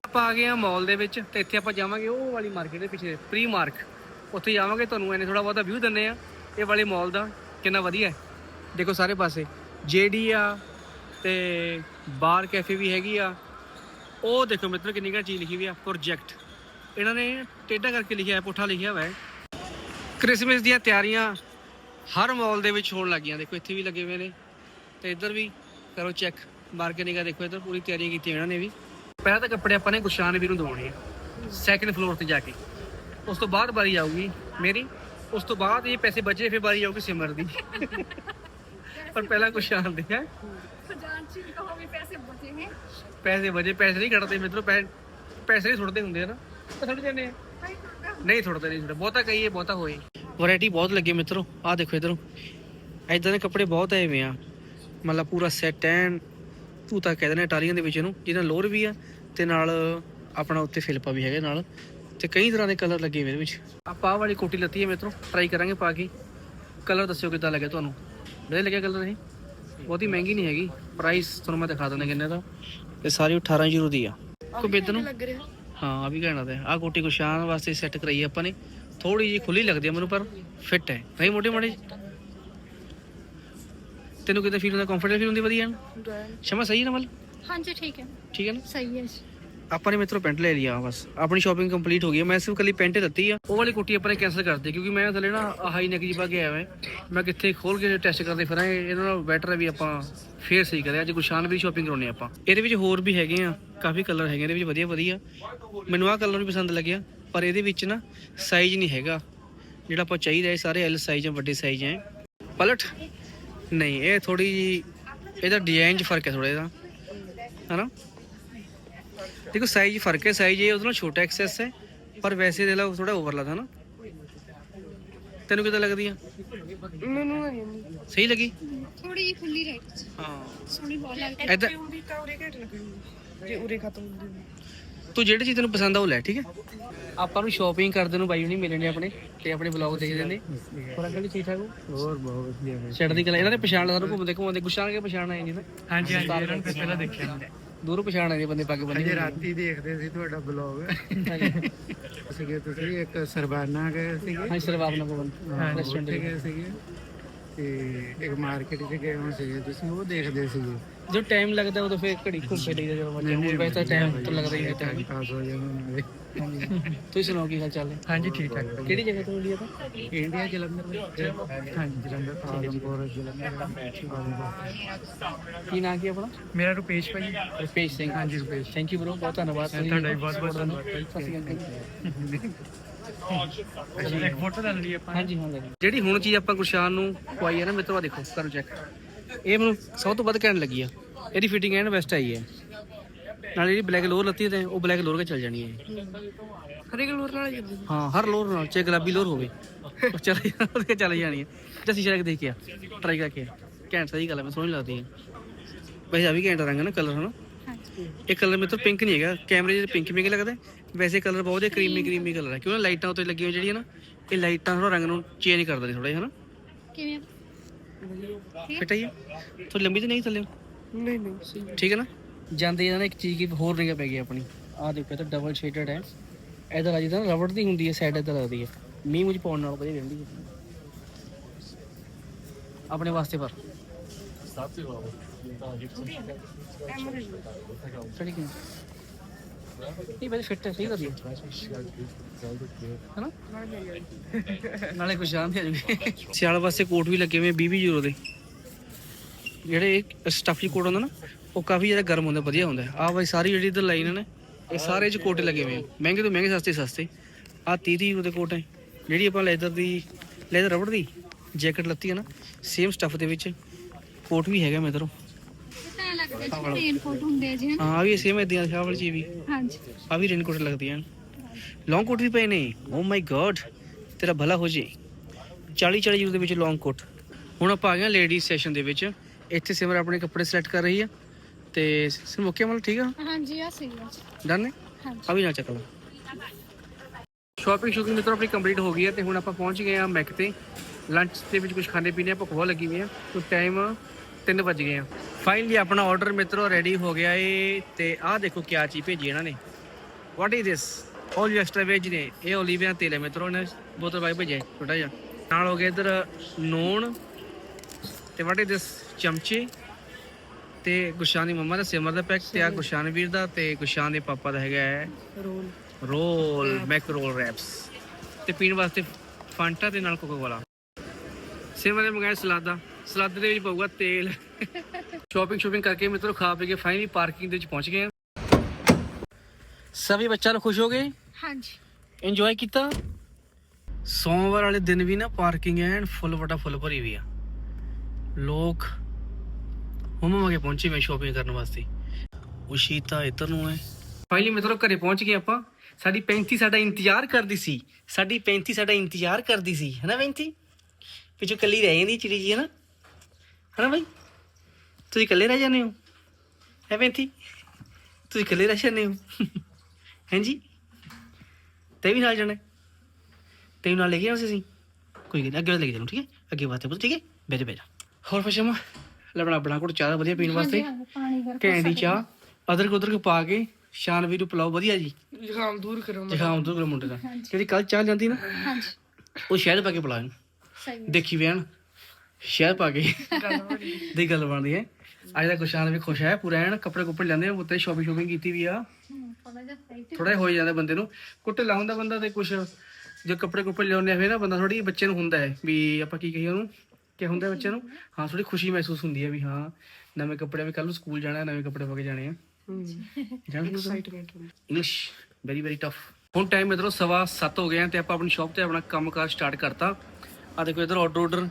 ਆਪਾਂ ਆ ਗਏ ਆ ਮਾਲ ਦੇ ਵਿੱਚ ਤੇ ਇੱਥੇ ਆਪਾਂ ਜਾਵਾਂਗੇ ਉਹ ਵਾਲੀ ਮਾਰਕੀਟ ਦੇ ਪਿੱਛੇ ਪ੍ਰੀ ਮਾਰਕ ਉੱਥੇ ਜਾਵਾਂਗੇ ਤੁਹਾਨੂੰ ਇਹਨੇ ਥੋੜਾ ਬਹੁਤਾ ਵਿਊ ਦਿੰਨੇ ਆ ਇਹ ਵਾਲੇ ਮਾਲ ਦਾ। ਕਿੰਨਾ ਵਧੀਆ ਹੈ। ਦੇਖੋ ਸਾਰੇ ਪਾਸੇ, ਜੇਡੀ ਆ ਤੇ ਬਾਰ ਕੈਫੇ ਵੀ ਹੈਗੀ ਆ। ਉਹ ਦੇਖੋ ਮਿੱਤਰ ਕਿੰਨੀ ਘਾ ਚੀਜ਼ ਲਿਖੀ ਹੋਈ ਆ ਪ੍ਰੋਜੈਕਟ ਇਹਨਾਂ ਨੇ ਟੇਢਾ ਕਰਕੇ ਲਿਖਿਆ ਹੈ ਪੁੱਠਾ ਲਿਖਿਆ ਹੋਇਆ ਹੈ। ਕ੍ਰਿਸਮਸ ਦੀਆਂ ਤਿਆਰੀਆਂ ਹਰ ਮਾਲ ਦੇ ਵਿੱਚ ਹੋਣ ਲੱਗੀਆਂ। ਦੇਖੋ ਇੱਥੇ ਵੀ ਲੱਗੇ ਹੋਏ ਨੇ ਤੇ ਇੱਧਰ ਵੀ ਕਰੋ ਚੈੱਕ ਮਾਰਕੀਟਿੰਗ ਆ ਦੇਖੋ ਇੱਧਰ, ਪੂਰੀ ਤਿਆਰੀ ਕੀਤੀ ਇਹਨਾਂ ਨੇ ਵੀ। ਪਹਿਲਾਂ ਤਾਂ ਕੱਪੜੇ ਆਪਾਂ ਨੇ ਗੁਸ਼ਾਨ ਵੀਰ ਨੂੰ ਦਵਾਉਣੇ ਆ ਸੈਕੰਡ ਫਲੋਰ ਤੇ ਜਾ ਕੇ। ਉਸ ਤੋਂ ਬਾਅਦ ਵਾਰੀ ਆਊਗੀ ਮੇਰੀ। ਉਸ ਤੋਂ ਬਾਅਦ ਇਹ ਪੈਸੇ ਬਚੇ ਫਿਰ ਵਾਰੀ ਆਊਗੀ ਸਿਮਰ ਦੀ। ਪਰ ਪਹਿਲਾਂ ਗੁਸ਼ਾਨ ਦੇ ਹੈ ਖਜ਼ਾਨ ਚ ਕਹੋ ਵੀ ਪੈਸੇ ਬਚेंगे ਪੈਸੇ ਬਚੇ ਪੈਸੇ ਨਹੀਂ ਕੱਢਦੇ ਮਿੱਤਰੋ ਪੈ- ਪੈਸੇ ਨਹੀਂ ਸੁੱਟਦੇ ਹੁੰਦੇ ਆ ਨਾ। ਉਹ ਸੁੱਟ ਜਾਂਦੇ ਆ। ਨਹੀਂ ਥੋੜਦਾ ਨਹੀਂ ਥੋੜਾ ਬਹੁਤਾ ਕਹੀਏ ਬਹੁਤਾ ਹੋਏ। ਵੈਰਾਈਟੀ ਬਹੁਤ ਲੱਗੀ ਮਿੱਤਰੋ। ਆਹ ਦੇਖੋ ਇਧਰੋਂ। ਐਦਾਂ ਦੇ ਕੱਪੜੇ ਬਹੁਤ ਆਏ ਹੋਏ ਆ। ਮਤਲਬ ਪੂਰਾ ਸੈਟ ਐਨ ਤੂੰ ਤਾਂ ਕਹਿੰਦੇ ਨੇ ਇਟਾਲੀਅਨ ਦੇ ਵਿੱਚ ਇਹਨੂੰ ਜਿਹਨਾਂ ਲੋਰ ਵੀ ਆ ਤੇ ਨਾਲ ਆਪਣਾ ਉੱਤੇ ਫਿਲਪਾ ਵੀ ਹੈਗੇ ਨਾਲ। ਤੇ ਕਈ ਤਰ੍ਹਾਂ ਦੇ ਕਲਰ ਲੱਗੇ ਹੋਏ ਇਹਦੇ ਵਿੱਚ। ਆਪਾਂ ਆਹ ਵਾਲੀ ਕੋਟੀ ਲੱਤੀ ਹੈ ਮਿੱਤਰੋ ਟਰਾਈ ਕਰਾਂਗੇ ਪਾ ਕੇ। ਕਲਰ ਦੱਸਿਓ ਕਿੱਦਾਂ ਲੱਗਿਆ ਤੁਹਾਨੂੰ? ਵਧੀਆ ਲੱਗਿਆ ਕਲਰ ਇਹ? ਬਹੁਤੀ ਮਹਿੰਗੀ ਨਹੀਂ ਹੈਗੀ। ਪ੍ਰਾਈਸ ਤੁਹਾਨੂੰ ਮੈਂ ਦਿਖਾ ਦਿੰਦਾ ਕਿੰਨੇ ਦਾ। ਇਹ ਸਾਰੀ 18 ਯੂਰੋ ਦੀ ਆ। ਕੋਈ ਬਿੱਦ ਨੂੰ? ਲੱਗ ਰਿਹਾ। ਹਾਂ ਆ ਵੀ ਕਹਿਣਾ ਤੇ ਆ ਕੋਟੀ ਗੁਸ਼ਾਨ ਵਾਸਤੇ ਸੈੱਟ ਕਰਾਈ ਆਪਾਂ ਨੇ। ਥੋੜੀ ਜੀ ਖੁੱਲੀ ਲੱਗਦੀ ਆ ਮੈਨੂੰ ਪਰ ਫਿੱਟ ਹੈ। ਨਹੀਂ ਮੋਟੇ ਮੋਟੇ? ਤੈਨੂੰ ਕਿਤੇ ਫੀਲ ਹੁੰਦਾ ਕੰਫਰਟੇਬਲ ਫੀਲ ਹੁੰਦੀ ਵਧੀਆ ਸ਼ਮਾ ਸਹੀ ਨਾ ਮਲ? ਹਾਂਜੀ ਠੀਕ ਹੈ। ਠੀਕ ਹੈ ਨਾ? ਸਹੀ ਹੈ ਆਪਾਂ ਨੇ ਮਿੱਤਰੋ ਪੈਂਟ ਲੈ ਲਿਆ ਬਸ। ਆਪਣੀ ਸ਼ਾਪਿੰਗ ਕੰਪਲੀਟ ਹੋ ਗਈ ਹੈ। ਮੈਂ ਸਿਰਫ ਕੱਲੀ ਪੈਂਟ ਹੀ ਲੱਤੀ ਆ। ਉਹ ਵਾਲੀ ਕੋਟੀ ਆਪਾਂ ਨੇ ਕੈਨਸਲ ਕਰਤੀ ਕਿਉਂਕਿ ਮੈਂ ਥੱਲੇ ਨਾ ਹਾਈ ਨੈਕ ਜੀ ਪਾ ਕੇ ਆਇਆ ਮੈਂ। ਮੈਂ ਕਿੱਥੇ ਖੋਲ ਕੇ ਟੈਸਟ ਕਰਦੇ ਫਿਰਾਂਗੇ ਇਹਨਾਂ ਨਾਲ ਬੈਟਰ ਹੈ ਵੀ ਆਪਾਂ ਫੇਰ ਸਹੀ ਕਰਿਆ। ਅੱਜ ਗੁਸ਼ਾਨ ਵੀ ਸ਼ਾਪਿੰਗ ਕਰਾਉਣੀ ਆਪਾਂ। ਇਹਦੇ ਵਿੱਚ ਹੋਰ ਵੀ ਹੈਗੇ ਆ, ਕਾਫੀ ਕਲਰ ਹੈਗੇ ਇਹਦੇ ਵਿੱਚ ਵਧੀਆ ਵਧੀਆ। ਮੈਨੂੰ ਆਹ ਕਲਰ ਵੀ ਪਸੰਦ ਲੱਗਿਆ, ਪਰ ਇਹਦੇ ਵਿੱਚ ਨਾ ਸਾਈਜ਼ ਨਹੀਂ ਹੈਗਾ। ਜਿਹੜਾ ਆਪਾਂ ਚਾਹੀਦਾ ਇਹ ਸਾਰੇ ਐਲ ਸਾਈਜ਼ ਆ, ਵੱਡੇ ਸਾਈਜ਼ ਆ। ਪਲਟ? ਨਹੀਂ, ਇਹ ਥੋੜੀ ਜੀ ਇਹਦਾ ਡਿਜ਼ਾਈਨ 'ਚ ਫ਼ਰਕ ਹੈ ਥੋੜਾ ਇਹਦਾ। ਹਨਾ? ਦੇਖੋ ਸਾਈਜ਼ ਫ਼ਰਕ ਹੈ ਸਾਈਜ਼ ਇਹ ਉਹਦੇ ਨਾਲ ਛੋਟਾ ਐਕਸੈਸ ਹੈ ਪਰ ਵੈਸੇ ਦੇ ਲਾ ਥੋੜਾ ਓਵਰ ਲੱਗਦਾ ਨਾ। ਤੈਨੂੰ ਕਿਦਾਂ ਲੱਗਦੀ ਆ? ਮੈਨੂੰ ਸਹੀ ਲੱਗੀ? ਥੋੜੀ ਜਿਹੀ ਖੁੱਲੀ ਰਹੀ ਹਾਂ। ਸੋਹਣੀ ਬਹੁਤ ਲੱਗਦੀ। ਇਦਾਂ ਜੇ ਉਰੇ ਖਤਮ ਹੁੰਦੀ ਤੂੰ ਜਿਹੜੀ ਚੀਜ਼ ਤੈਨੂੰ ਪਸੰਦ ਆ ਉਹ ਲੈ ਠੀਕ ਹੈ? ਆਪਾਂ ਨੂੰ ਸ਼ਾਪਿੰਗ ਕਰਦੇ ਨੂੰ ਬਾਈ ਹੁਣੀ ਮਿਲਣੇ ਆਪਣੇ ਤੇ ਆਪਣੇ ਵਲੌਗ ਦੇਖਦੇ ਨੇ ਹੋਰ ਅੰਕਲ ਠੀਕ ਠਾਕ? ਹੋ ਹੋਰ ਬਹੁਤ ਵਧੀਆ। ਹੈ ਛੱਡ ਦੀ ਗੱਲ ਇਹਨਾਂ ਨੇ ਪਛਾਣ ਲਿਆ ਸਾਨੂੰ ਘੁੰਮਦੇ ਘੁੰਮਦੇ ਗੁੱਸ਼ਾਣ ਕੇ ਪਛਾਣ ਆਏ ਜੀ ਨਾ। ਹਾਂਜੀ ਹਾਂਜੀ ਇਹਨਾਂ ਨੂੰ ਪਹਿਲਾਂ ਦੇਖਿਆ। ਦੂਰੋਂ ਪਛਾਣ ਆਏ ਬੰਦੇ ਪੱਗ ਬੰਨੇ ਅਜੇ ਰਾਤੀ ਦੇਖਦੇ ਸੀ ਤੁਹਾਡਾ ਬਲੌਗ ਸੀਗੇ ਤੁਸੀਂ ਇੱਕ ਸਰਬਾਨਾ ਗਏ ਸੀਗੇ। ਹਾਂ ਸਰਵਾਬ ਨਾ ਕੋਲ ਰੈਸਟੋਰੈਂਟ ਗਏ ਸੀਗੇ। ਤੇ ਇੱਕ ਮਾਰਕੀਟ 'ਚ ਗਏ ਹੋਏ ਸੀਗੇ ਤੁਸੀਂ ਉਹ ਦੇਖਦੇ ਸੀਗੇ। ਜੋ ਟਾਈਮ ਲੱਗਦਾ ਉਦੋਂ ਫਿਰ ਘੜੀ ਘੁੰਮ ਫਿਰ ਲਈਦਾ ਜਦੋਂ ਮਰਜ਼ੀ ਹੁਣ ਵੈਸੇ ਟਾਈਮ ਤਾਂ ਲੱਗਦਾ ਹੀ ਹੈ ਟਾਈਮ ਪਾਸ ਹੋ ਜਾਂਦੇ ਤੁਸੀਂ ਸੁਣਾਓ ਕੀ ਹਾਲ ਚਾਲ ਹੈ ਹਾਂਜੀ ਠੀਕ ਠਾਕ। ਕਿਹੜੀ ਜਗ੍ਹਾ ਤੋਂ ਇੰਡੀਆ ਤੋਂ? ਇੰਡੀਆ ਜਲੰਧਰ ਵਿੱਚ ਹਾਂਜੀ ਜਲੰਧਰ ਆਦਮਪੁਰ ਜਲੰਧਰ। ਕੀ ਨਾਂ ਕੀ ਆਪਣਾ? ਮੇਰਾ ਰੁਪੇਸ਼ ਭਾਈ। ਰੁਪੇਸ਼ ਸਿੰਘ। ਹਾਂਜੀ ਰੁਪੇਸ਼। ਥੈਂਕ ਯੂ ਬ్రో ਬਹੁਤ ਧੰਨਵਾਦ ਤੁਹਾਡਾ ਬਹੁਤ ਬਹੁਤ ਧੰਨਵਾਦ ਸਤਿ ਸ਼੍ਰੀ ਅਕਾਲ। ਜਿਹੜੀ ਹੁਣ ਚੀਜ਼ ਆਪਾਂ ਗੁਰਸ਼ਾਨ ਨੂੰ ਖਵਾਈ ਹੈ ਨਾ ਮਿੱਤਰਵਾ ਦੇਖੋ ਕਰੋ ਚੈੱਕ ਇਹ ਮੈਨੂੰ ਸਭ ਤੋਂ ਵੱਧ ਕਹਿਣ ਲੱਗੀ ਆ। ਇਹਦੀ ਫਿਟਿੰਗ ਐਨ ਬੈਸਟ ਆਈ ਹੈ ਨਾਲ ਜਿਹੜੀ ਬਲੈਕ ਲੋਅਰ ਲੱਤੀ ਤੇ ਉਹ ਬਲੈਕ ਲੋਅਰ ਕੇ ਚੱਲ ਜਾਣੀ ਹੈ ਹਰੇਕ ਲੋਰ ਨਾਲ ਹਾਂ ਹਰ ਲੋਅਰ ਨਾਲ ਚਾਹੇ ਗੁਲਾਬੀ ਲੋਅਰ ਹੋਵੇ। ਉਹ ਚੱਲ ਉਹਦੇ ਚੱਲ ਜਾਣੀ ਹੈ ਜੱਸੀ ਸ਼ਰਕ ਦੇਖ ਕੇ ਆ ਟਰਾਈ ਕਰਕੇ। ਘੈਂਟ ਸਹੀ ਗੱਲ ਹੈ ਮੈਨੂੰ ਸੋਹਣੀ ਲੱਗਦੀ ਹੈ ਵੈਸੇ ਆ ਵੀ ਘੈਂਟ ਰੰਗ ਹੈ ਨਾ ਕਲਰ ਹਨਾ? ਇਹ ਕਲਰ ਮੇਰੇ ਤੋਂ ਪਿੰਕ ਨਹੀਂ ਹੈਗਾ। ਕੈਮਰੇ 'ਚ ਪਿੰਕ ਮਿੰਕ ਲੱਗਦਾ। ਹੈ। ਵੈਸੇ ਕਲਰ ਬਹੁਤ ਜਿਹਾ ਕਰੀਮੀ ਕਰੀਮੀ ਕਲਰ ਹੈ ਕਿਉਂ ਲਾਈਟਾਂ ਉੱਤੇ ਲੱਗੀਆਂ ਜਿਹੜੀਆਂ ਨਾ ਇਹ ਲਾਈਟਾਂ ਥੋੜਾ ਰੰਗ ਨੂੰ ਚੇਂਜ ਕਰ ਦਿੰਦੇ ਥੋੜਾ ਜਿਹਾ ਹਨਾ? ਕਿਵੇਂ? ਫਿੱਟ ਹੈ ਥੋੜੀ ਲੰਬੀ ਤਾਂ ਨਹੀਂ ਥੱਲੇ? ਨਹੀਂ ਨਹੀਂ ਠੀਕ ਹੈ ਨਾ? ਜਾਂਦੇ ਜਾਂਦੇ ਇੱਕ ਚੀਜ਼ ਕੀ ਹੋਰ ਨਿਗਾ ਪੈ ਗਈ ਆਪਣੀ। ਆਹ ਦੇਖੋ ਇਹ ਤਾਂ ਡਬਲ ਸ਼ੇਡਡ ਹੈ। ਇਹਦਾ ਰਾਜੀ ਤਾਂ ਰਬੜ ਦੀ ਹੁੰਦੀ ਹੈ ਸਾਈਡ ਇਧਰ ਲੱਗਦੀ ਹੈ। ਮੀਂਹ ਮੁਝ ਪਾਉਣ ਨਾਲ ਵਧੀਆ ਰਹਿੰਦੀ ਹੈ। ਆਪਣੇ ਵਾਸਤੇ ਪਰ। ਸੜੀ ਕਿਉਂ ਇਹ ਬੜੀ ਫਿੱਟ ਹੈ ਸਹੀ ਕਰਦੀ ਹੈ ਹਨਾ? ਨਾਲੇ ਕੁਝ ਆਂਦੇ ਆ ਸਿਆਲ ਵਾਸਤੇ ਕੋਟ ਵੀ ਲੱਗੇ ਹੋਏ 20 20 ਯੂਰੋ ਦੇ। ਜਿਹੜੇ ਸਟਫੀ ਕੋਟ ਹੁੰਦਾ ਨਾ, ਉਹ ਕਾਫੀ ਜ਼ਿਆਦਾ ਗਰਮ ਹੁੰਦਾ, ਵਧੀਆ ਹੁੰਦਾ। ਆ ਬਾਈ, ਸਾਰੀ ਜਿਹੜੀ ਇਧਰ ਲਾਈਨ ਨੇ, ਇਹ ਸਾਰੇ ਚ ਕੋਟ ਲੱਗੇ ਹੋਏ ਮਹਿੰਗੇ ਤੋਂ ਮਹਿੰਗੇ, ਸਸਤੇ ਸਸਤੇ। ਆ 30 30 ਦੇ ਕੋਟ ਹੈ ਜਿਹੜੀ ਆਪਾਂ ਲੈਦਰ ਦੀ ਲੈਦਰ ਰਬੜ ਦੀ ਜੈਕਟ ਲੱਤੀ ਹੈ ਨਾ ਸੇਮ ਸਟਫ ਦੇ ਵਿੱਚ। ਕੋਟ ਵੀ ਹੈਗਾ ਮੇਰੇ ਤਾਂ ਲੱਗਦਾ ਜਿਵੇਂ ਰੇਨਕੋਟ ਹੁੰਦੇ ਆ ਜੀ ਹਨਾ? ਹਾਂ ਆ ਵੀ ਸੇਮ ਇਦਾਂ ਸ਼ਾਹ ਵਾਲੀ ਚੀਜ਼ ਵੀ। ਹਾਂਜੀ ਆ ਵੀ ਰੇਨਕੋਟ ਲੱਗਦੀ ਹੈ ਲੌਂਗ ਕੋਟ ਵੀ ਪਏ ਨੇ। ਓ ਮਾਈ ਗॉड ਤੇਰਾ ਭਲਾ ਹੋ ਜੇ। 40 40 ਯੂਰੋ ਦੇ ਵਿੱਚ ਲੌਂਗ ਕੋਟ ਹੁਣ ਆਪਾਂ ਆ ਗਏ ਲੇਡੀਜ਼ ਸੈਸ਼ਨ ਦੇ ਵਿੱਚ। ਇੱਥੇ ਸਿਮਰ ਆਪਣੇ ਕੱਪੜੇ ਸਿਲੈਕਟ ਕਰ ਰਹੀ ਆ। ਤੇ ਸਿਮ ਓਕੇ ਮਤਲਬ ਠੀਕ ਆ? ਹਾਂਜੀ ਆ ਸਹੀ ਹੈ ਡਨ ਹੈ ਹਾਂਜੀ ਆ ਵੀ ਨਾਲ ਚੱਕ ਲਾ। ਸ਼ਾਪਿੰਗ ਸ਼ੂਪਿੰਗ ਮਿੱਤਰੋ ਆਪਣੀ ਕੰਪਲੀਟ ਹੋ ਗਈ ਹੈ ਤੇ ਹੁਣ ਆਪਾਂ ਪਹੁੰਚ ਗਏ ਆ ਮੈਕ ਤੇ। ਲੰਚ ਦੇ ਵਿੱਚ ਕੁਝ ਖਾਣੇ ਪੀਣੇ ਆ ਭੁੱਖ ਬਹੁਤ ਲੱਗੀ ਹੋਈ ਆ। ਤੇ ਟਾਈਮ 3 ਵਜ ਗਏ ਆ। ਫਾਈਨਲੀ ਆਪਣਾ ਆਰਡਰ ਮਿੱਤਰੋ ਰੈਡੀ ਹੋ ਗਿਆ ਏ ਤੇ ਆਹ ਦੇਖੋ ਕਿਆ ਚੀਜ਼ ਭੇਜੀ ਇਹਨਾਂ ਨੇ। What is all you extra veg ਨੇ। ਇਹ ਓਲੀਵੀਆ ਤੇਲ ਹੈ ਮਿੱਤਰੋ ਨੇ ਬੋਤਲ ਬਾਈ ਭੇਜਿਆ ਛੋਟਾ ਜਿਹਾ। ਨਾਲ ਹੋ ਗਿਆ ਇਧਰ ਨੂਣ ਤੇ ਵਾਟ ਇਜ਼ ਦਿਸ ਚਮਚੇ ਤੇ ਗੁਸ਼ਾਨ ਦੀ ਮੰਮਾ ਦਾ ਸਿਮਰ ਦਾ ਪੈਕ ਤੇ ਆ ਗੁਸ਼ਾਨ ਵੀਰ ਦਾ ਤੇ ਗੁਸ਼ਾਨ ਦੇ ਪਾਪਾ ਦਾ ਹੈਗਾ ਹੈ roll roll mac roll wraps ਤੇ ਪੀਣ ਵਾਸਤੇ ਫਾਂਟਾ ਤੇ ਨਾਲ ਕੋਕਾ ਕੋਲਾ ਸਿਮਰ ਨੇ ਮੰਗਾਇਆ ਸਲਾਦਾ ਸਲਾਦੇ ਦੇ ਵਿੱਚ ਪਊਗਾ ਤੇਲ। ਸ਼ਾਪਿੰਗ ਸ਼ਾਪਿੰਗ ਕਰਕੇ ਮਿੱਤਰੋ ਖਾ ਪੀ ਕੇ ਫਾਈਨਲੀ ਪਾਰਕਿੰਗ ਦੇ ਵਿੱਚ ਪਹੁੰਚ ਗਏ ਹਾਂ। ਸਭੀ ਬੱਚਾ ਨੂੰ ਖੁਸ਼ ਹੋ ਗਏ? ਹਾਂਜੀ। ਇੰਜੋਏ ਕੀਤਾ? ਸੋਮਵਾਰ ਵਾਲੇ ਦਿਨ ਵੀ ਨਾ ਪਾਰਕਿੰਗ ਐਨ ਫੁੱਲ ਵਟਾ ਫੁੱਲ ਭਰੀ ਵੀ ਆ। ਲੋਕ ਹੁਮਮ ਕੇ ਪਹੁੰਚੇ ਮੈਂ ਸ਼ਾਪਿੰਗ ਕਰਨ ਵਾਸਤੇ। ਉਸ਼ੀਤਾ ਇੱਧਰ ਨੂੰ ਹੈ। ਫਾਈਨਲੀ ਮਿੱਤਰੋ ਘਰੇ ਪਹੁੰਚ ਗਏ ਆਪਾਂ। ਸਾਡੀ 35 ਸਾਡਾ ਇੰਤਜ਼ਾਰ ਕਰਦੀ ਸੀ। ਸਾਡੀ 35 ਸਾਡਾ ਇੰਤਜ਼ਾਰ ਕਰਦੀ ਸੀ। ਹੈਨਾ 35 ਪਿੱਛੋਂ ਕੱਲੀ ਰਹਿ ਜਾਂਦੀ ਚਿੜੀ ਜੀ ਹੈਨਾ ਹੈਨਾ ਬਾਈ ਤੁਸੀਂ ਇਕੱਲੇ ਰਹਿ ਜਾਂਦੇ ਹੋ ਹੈ 35 ਤੁਸੀਂ ਇਕੱਲੇ ਰਹਿ ਜਾਂਦੇ ਹੋ ਹਾਂਜੀ ਤੇ ਵੀ ਨਾਲ ਜਾਣਾ ਤੇ ਵੀ ਨਾਲ ਲੈ ਕੇ ਆਉਂ ਸੀ ਕੋਈ ਗੱਲ ਨੀ, ਅੱਗੇ ਲੈ ਕੇ ਜਾਣਾ ਠੀਕ ਹੈ ਅੱਗੇ ਵਾਸਤੇ ਪੁੱਤ ਠੀਕ ਹੈ ਬਹਿ ਜਾ ਬਹਿ ਜਾ ਹੋਰ ਫਸ਼ਮ ਲਬਣਾ ਬਣਾ ਕੋਲ ਚਾਹ ਵਧੀਆ ਪੀਣ ਵਾਸਤੇ ਪਾਣੀ ਘੈਂਡੀ ਚਾਹ ਅਦਰਕ ਉਦਰਕ ਪਾ ਕੇ ਸ਼ਾਨਵੀ ਨੂੰ ਪਿਲਾਓ ਵਧੀਆ ਜੀ ਜ਼ੁਕਾਮ ਦੂਰ ਕਰੋ ਜ਼ੁਕਾਮ ਤੋਂ ਕਰੋ ਮੁੰਡੇ ਦਾ ਜਿਹੜੀ ਕੱਲ ਚਾਹ ਜਾਂਦੀ ਨਾ ਹਾਂਜੀ ਉਹ ਸ਼ਹਿਦ ਪਾ ਕੇ ਇਹਨੂੰ ਸਹੀ। ਦੇਖੀ ਵੇਣ ਸ਼ਹਿਦ ਪਾ ਕੇ। ਦੀ ਗੱਲ ਬਣਦੀ ਹੈ। ਅੱਜ ਦਾ ਗੁਸ਼ਾਨ ਵੀ ਖੁਸ਼ ਹੈ ਪੂਰਾ ਐਨ ਕੱਪੜੇ ਕੁੱਪੜੇ ਲੈਂਦੇ ਆ ਉੱਤੇ ਸ਼ਾਪਿੰਗ ਸ਼ੋਪਿੰਗ ਕੀਤੀ ਵੀ ਆ। ਥੋੜਾ ਹੋ ਜਾਂਦਾ ਬੰਦੇ ਨੂੰ। ਕੁੱਟੇ ਲਾਉਂਦਾ ਬੰਦਾ ਤੇ ਕੁਛ ਜੇ ਕੱਪੜੇ ਕੁੱਪੜੇ ਲਿਆਉਂਦੇ ਫਿਰ ਨਾ ਬੰਦਾ ਥੋੜੀ ਬੱਚੇ ਨੂੰ ਹੁੰਦਾ ਹੈ ਵੀ ਆਪਾਂ ਕੀ ਕਹੀਏ ਉਹਨੂੰ ਕਿ ਹੁੰਦਾ ਬੱਚੇ ਨੂੰ? ਹਾਂ ਥੋੜੀ ਖੁਸ਼ੀ ਮਹਿਸੂਸ ਹੁੰਦੀ ਹੈ ਵੀ ਹਾਂ ਨਵੇਂ ਕੱਪੜੇ ਵੀ ਕੱਲ ਨੂੰ ਸਕੂਲ ਜਾਣਾ ਨਵੇਂ ਕੱਪੜੇ ਪਾ ਕੇ ਜਾਣੇ ਆ। ਇੰਗਲਿਸ਼ ਵੈਰੀ ਵੈਰੀ ਟਫ ਹੁਣ ਟਾਈਮ ਇਧਰੋਂ ਸਵਾ 7 ਹੋ ਗਏ ਆ ਤੇ ਆਪਾਂ ਆਪਣੀ ਸ਼ਾਪ ਤੇ ਆਪਣਾ ਕੰਮਕਾਰ ਸਟਾਰਟ ਕਰਤਾ। ਆ ਦੇਖੋ ਇਧਰ ਆਰਡਰ ਆਰਡਰ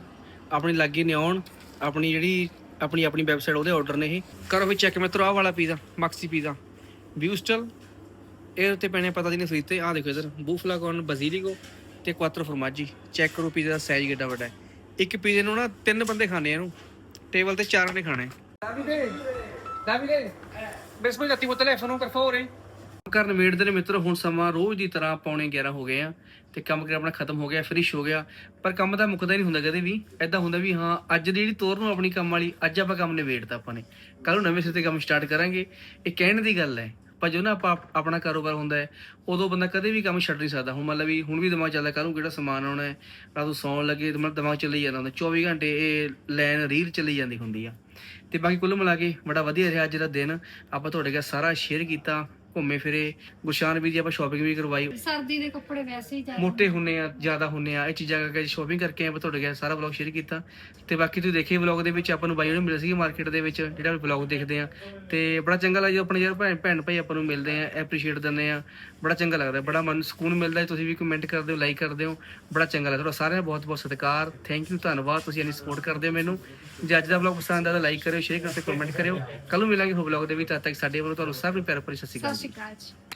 ਆਪਣੀ ਲੱਗੇ ਨੇ ਆਉਣ ਆਪਣੀ ਜਿਹੜੀ ਆਪਣੀ ਆਪਣੀ ਵੈਬਸਾਈਟ ਉਹਦੇ ਆਰਡਰ ਨੇ ਇਹ। ਕਰੋ ਵੀ ਚੈੱਕ ਮਿੱਤਰੋ ਆਹ ਵਾਲਾ ਪੀਜ਼ਾ ਮਕਸੀ ਪੀਜ਼ਾ ਵਿਊਸਟਲ ਇਹ ਉੱਤੇ ਪੈਣੇ ਪਤਾ ਨਹੀਂ ਫਰੀ ਤੇ ਆ ਦੇਖੋ ਇਧਰ ਬੂਫਲਾ ਕੌਰਨ ਬਜ਼ੀਲੀਗੋ ਤੇ ਕੁਆਤਰੋ ਫਰਮਾਜੀ ਚੈੱਕ ਕਰੋ ਪੀਜ਼ਾ ਦਾ ਸਾਈਜ਼ ਕਿੱਡਾ ਵੱਡਾ ਹੈ। ਇੱਕ ਪੀਜ਼ੇ ਨੂੰ ਨਾ ਤਿੰਨ ਬੰਦੇ ਖਾਣੇ ਇਹਨੂੰ। ਟੇਬਲ ਤੇ ਚਾਰ ਨੇ ਖਾਣੇ। Davide, Davide, ves poi il telefono per favore? ਕਾਰ ਨਿਬੇੜਦੇ ਨੇ ਮਿੱਤਰ, ਹੁਣ ਸਮਾਂ ਰੋਜ਼ ਦੀ ਤਰ੍ਹਾਂ ਪੌਣੇ 11 ਹੋ ਗਏ ਆ ਤੇ ਕੰਮ ਕਰ ਆਪਣਾ ਖਤਮ ਹੋ ਗਿਆ ਫਿਨਿਸ਼ ਹੋ ਗਿਆ, ਪਰ ਕੰਮ ਤਾਂ ਮੁੱਕਦਾ ਨਹੀਂ ਹੁੰਦਾ ਕਦੇ ਵੀ। ਐਦਾਂ ਹੁੰਦਾ ਵੀ ਹਾਂ, ਅੱਜ ਦੀ ਜਿਹੜੀ ਤੋਰ ਨੂੰ ਆਪਣੀ ਕੰਮ ਵਾਲੀ, ਅੱਜ ਆਪਾਂ ਕੰਮ ਨਿਬੇੜਤਾ ਆਪਾਂ ਨੇ। ਕੱਲ ਨੂੰ ਨਵੇਂ ਸਿਰੇ ਤੇ ਕੰਮ ਸਟਾਰਟ ਕਰਾਂਗੇ। ਇਹ ਕਹਿਣ ਦੀ ਗੱਲ ਹੈ, ਪਰ ਜੋ ਨਾ ਆਪਾਂ ਆਪਣਾ ਕਾਰੋਬਾਰ ਹੁੰਦਾ ਹੈ, ਉਦੋਂ ਬੰਦਾ ਕਦੇ ਵੀ ਕੰਮ ਛੱਡ ਨਹੀਂ ਸਕਦਾ। ਹੁਣ ਮੰਨ ਲਾ ਵੀ ਹੁਣ ਵੀ ਦਿਮਾਗ ਚੱਲਦਾ ਕੱਲ ਨੂੰ ਕਿਹੜਾ ਸਮਾਨ ਆਉਣਾ ਹੈ, ਰਾਤ ਨੂੰ ਸੌਣ ਲੱਗੇ ਤੇ ਮਤਲਬ ਦਿਮਾਗ ਚੱਲੀ ਜਾਂਦਾ ਹੁੰਦਾ। 24 ਘੰਟੇ ਇਹ ਲਾਈਨ ਰੀਲ ਚੱਲੀ ਜਾਂਦੀ ਹੁੰਦੀ ਆ। ਤੇ ਬਾਕੀ ਕੁੱਲ ਮਿਲਾ ਕੇ ਬੜਾ ਵਧੀਆ ਰਿਹਾ ਅੱਜ ਦਾ ਦਿਨ। ਆਪਾਂ ਤੁਹਾਡੇ ਨਾਲ ਸਾਰਾ ਸ਼ੇਅਰ ਕੀਤਾ। ਘੁੰਮੇ ਫਿਰੇ ਗੁਸ਼ਾਨ ਵੀ ਦੀ ਆਪਾਂ ਸ਼ਾਪਿੰਗ ਵੀ ਕਰਵਾਈ। ਸਰਦੀ ਦੇ ਕੱਪੜੇ ਵੈਸੇ ਹੀ ਜ਼ਿਆਦਾ। ਮੋਟੇ ਹੁੰਨੇ ਆ ਜ਼ਿਆਦਾ ਹੁੰਨੇ ਆ ਇਹ ਚੀਜ਼ਾਂ ਕਰਕੇ ਸ਼ਾਪਿੰਗ ਕਰਕੇ ਆਪਾਂ ਤੁਹਾਡੇ ਨਾਲ ਸਾਰਾ ਵਲੌਗ ਸ਼ੇਅਰ ਕੀਤਾ। ਤੇ ਬਾਕੀ ਤੁਸੀਂ ਦੇਖੇ ਵਲੌਗ ਦੇ ਵਿੱਚ ਆਪਾਂ ਨੂੰ ਬਾਈ ਨੂੰ ਮਿਲੇ ਸੀ ਮਾਰਕੀਟ ਦੇ ਵਿੱਚ ਜਿਹੜਾ ਵਲੌਗ ਦੇਖਦੇ ਆ। ਤੇ ਬੜਾ ਚੰਗਾ ਲੱਗਦਾ ਆਪਣੇ ਯਾਰ ਭੈਣ ਭੈਣ ਭਾਈ ਆਪਾਂ ਨੂੰ ਮਿਲਦੇ ਆ ਐਪਰੀਸ਼ੀਏਟ ਦਿੰਦੇ ਆ। ਬੜਾ ਚੰਗਾ ਲੱਗਦਾ ਬੜਾ ਮਨ ਨੂੰ ਸਕੂਨ ਮਿਲਦਾ ਹੈ। ਤੁਸੀਂ ਵੀ ਕਮੈਂਟ ਕਰਦੇ ਹੋ ਲਾਈਕ ਕਰਦੇ ਹੋ ਬੜਾ ਚੰਗਾ ਲੱਗਦਾ। ਤੁਹਾਡਾ ਸਾਰਿਆਂ ਦਾ ਬਹੁਤ ਬਹੁਤ ਸਤਿਕਾਰ ਥੈਂਕ ਯੂ ਧੰਨਵਾਦ ਤੁਸੀਂ ਇੰਨੀ ਸਪੋਰਟ ਕਰਦੇ ਹੋ ਮੈਨੂੰ। ਜੇ ਅੱਜ ਦਾ ਵਲੌਗ ਪਸੰਦ ਆਇਆ ਤਾਂ ਲਾਈਕ ਕਰਿਓ ਸ਼ੇਅਰ ਕਰਿਓ ਤੇ ਕਮੈਂਟ ਕਰਿਓ। ਕੱਲ ਨੂੰ ਮਿਲਾਂਗੇ ਹੋਰ ਵਲੌਗ ਦੇ ਵਿੱਚ ਤਦ ਤੱਕ ਸਾਡੇ ਵੱਲੋਂ ਤੁਹਾਨੂੰ ਸਭ ਨੂੰ ਪਿਆਰ ਭਰੀ ਸਤਿ ਸ਼੍ਰੀ ਅਕਾਲ। ਸਤਿ ਸ਼੍ਰੀ ਅਕਾਲ ਜੀ